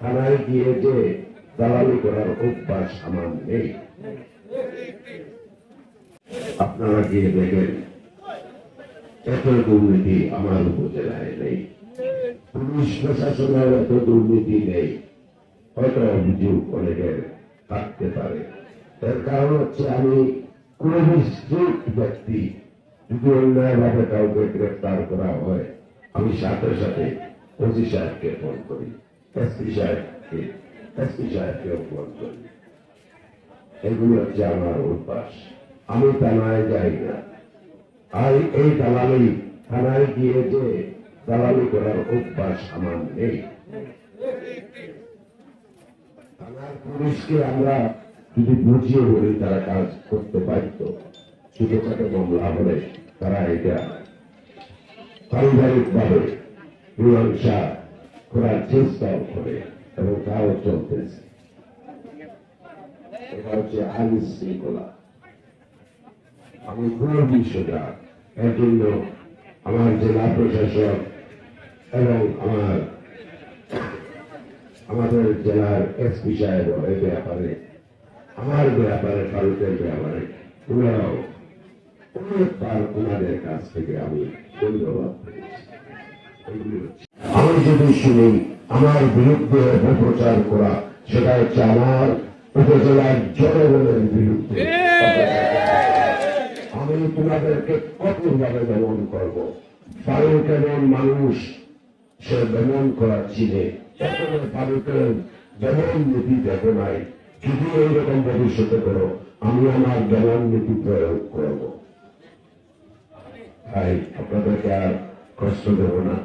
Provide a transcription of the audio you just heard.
থানায় গিয়ে যে দালালি করার অভ্যাস আমার নেই। আপনারা গিয়ে দেখেন, এত দুর্নীতি আমার উপজেলায় নেই। পুলিশ প্রশাসনের এত দুর্নীতি নেই। হয়তো অভিযোগ অনেকের থাকতে পারে। এর কারণ হচ্ছে আমি কোন স্ট্রিক্ট ব্যক্তি যদি অন্যায়ভাবে কাউকে গ্রেফতার করা হয়, আমি সাথে সাথে ওসি সাহেবকে ফোন করি। এসপি সাহেবকে আমি থানায় যাই না আর এই দালালি থানায় গিয়ে যে দালালি করার অভ্যাস আমার নেই থানার পুলিশকে আমরা যদি বুঝিয়ে বলি তারা কাজ করতে পারত ছোটখাটো মামলা হলে তারা এটা পারিবারিক মীমাংসা করার চেষ্টাও করে এবং তাও চলতেছে এটা হচ্ছে আইন শৃঙ্খলা আমি পুরো বিষয়টা এর জন্য আমার জেলা প্রশাসক এবং আমার আমাদের জেলার এসপি সাহেব এই ব্যাপারে আমার ব্যাপারে ফারুকের ব্যাপারে ওনারাও অনেকবার ওনাদের কাছ থেকে আমি ধন্যবাদ পেয়েছি আমি যদি শুনি আমার বিরুদ্ধে অপপ্রচার করা, সেটা হচ্ছে আমার উপজেলার জনগণের বিরুদ্ধে। আমি তোমাদেরকে কঠোরভাবে দমন করব। ফারুক এমন মানুষ, সে দমন করা চিনে এখনও ফারুকের দমন নীতি দেখো নাই। যদি এইরকম ভবিষ্যতে করো, আমি আমার দমন নীতি প্রয়োগ করব। তাই আপনাদেরকে আর কষ্ট দেব না।